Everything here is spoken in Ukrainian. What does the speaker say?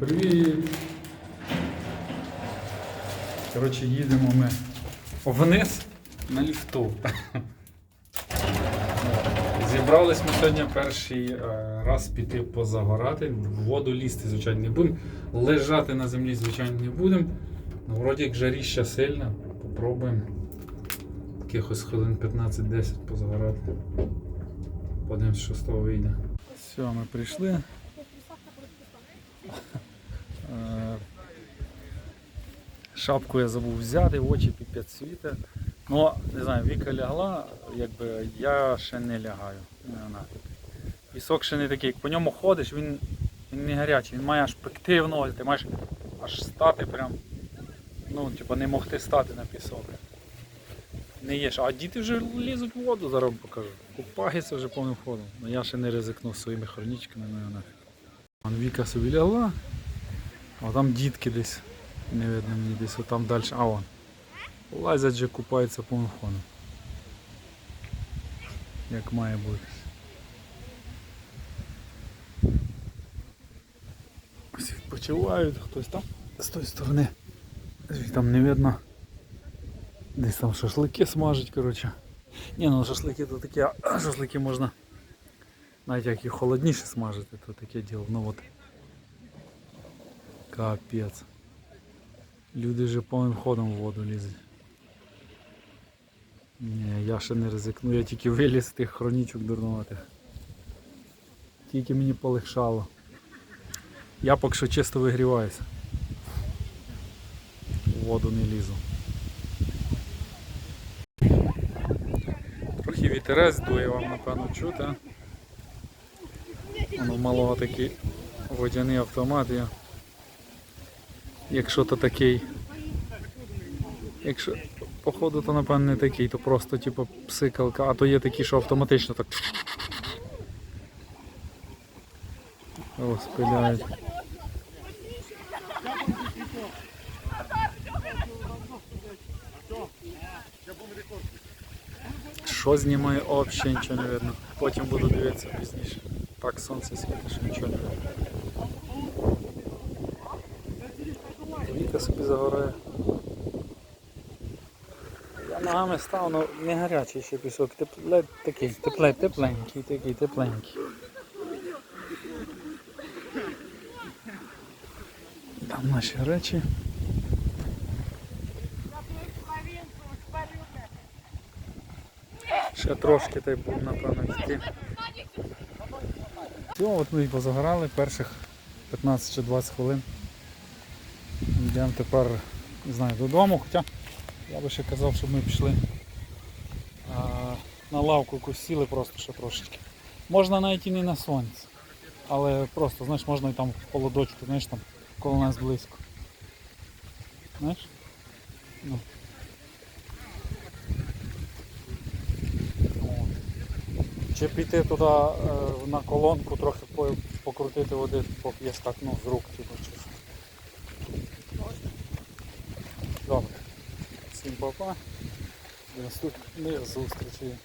Привіт! Коротше, їдемо ми вниз на ліфту. Зібрались ми сьогодні перший е, раз піти позагорати. В воду лізти, звичайно, не будемо. Лежати на землі, звичайно, не будемо. Ну, вроді як жаріща сильна. Попробуємо. Якихось хвилин 15-10 позагорати. Подивимось, що з того вийде. Все, ми прийшли. Е, Шапку я забув взяти, очі піпець світе. Ну, не знаю, Віка лягла, якби я ще не лягаю. Пісок ще не такий. Як по ньому ходиш, він, він не гарячий, він має аж пекти в ноги, ти маєш аж стати прям. Ну, типа не могти стати на пісок. Не їш. А діти вже лізуть в воду, зараз покажу. Купаються вже повним ходом. Ну я ще не ризикнув своїми хронічками, ну нафіг. Віка собі лягла, а там дітки десь. Не видно мені десь отам далі. А вон. Лазять же купаються повним ходом. Як має бути. Ось відпочивають, хтось там з тої сторони. Там не видно. Десь там шашлики смажать, коротше. Ні, ну шашлики то таке, шашлики можна. Навіть як і холодніше смажити, то таке діло. Ну от. Капець. Люди вже повним ходом в воду лізуть. Ні, я ще не ризикну, я тільки виліз з тих хронічок дурнуватих. Тільки мені полегшало. Я поки що чисто вигріваюся. В воду не лізу. Трохи вітерець дує вам, напевно, чути. Воно малого такий водяний автомат є. Якщо то такий. Якщо походу то напевно не такий, то просто типу псикалка, а то є такі, що автоматично так. О, спиляють. Що знімаю, взагалі нічого не видно. Потім буду дивитися пізніше. Так сонце світить, що нічого не видно. Віка собі загорає. Я ногами став, але не гарячий ще пісок. Тепле, такий, тепле, тепленький, такий, тепленький. Там наші речі. Ще трошки та буду, напевно, йти. Все, от ми позагорали перших 15 чи 20 хвилин. Йдемо тепер, не знаю, додому, хоча я би ще казав, щоб ми пішли а, на лавку якусь сіли просто ще трошечки. Можна навіть і не на сонці, але просто, знаєш, можна і там в холодочку, знаєш, там коло нас близько. Знаєш? Ну. Чи піти туди е, на колонку, трохи покрутити води, поп'єш так, ну, з рук, типу, чи що. Добре. Всім па-па. До наступних зустрічей.